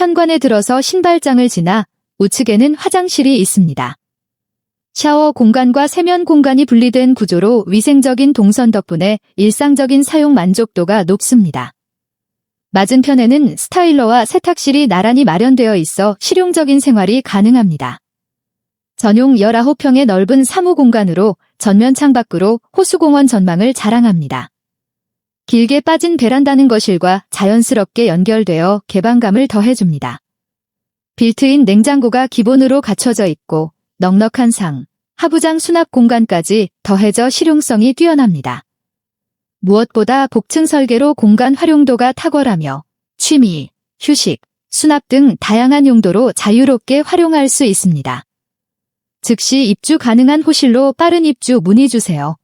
현관에 들어서 신발장을 지나 우측에는 화장실이 있습니다. 샤워 공간과 세면 공간이 분리된 구조로 위생적인 동선 덕분에 일상적인 사용 만족도가 높습니다. 맞은편에는 스타일러와 세탁실이 나란히 마련되어 있어 실용적인 생활이 가능합니다. 전용 19평의 넓은 사무 공간으로 전면 창밖으로 호수공원 전망을 자랑합니다. 길게 빠진 베란다는 거실과 자연스럽게 연결되어 개방감을 더해줍니다. 빌트인 냉장고가 기본으로 갖춰져 있고 넉넉한 상, 하부장 수납 공간까지 더해져 실용성이 뛰어납니다. 무엇보다 복층 설계로 공간 활용도가 탁월하며 취미, 휴식, 수납 등 다양한 용도로 자유롭게 활용할 수 있습니다. 즉시 입주 가능한 호실로 빠른 입주 문의 주세요.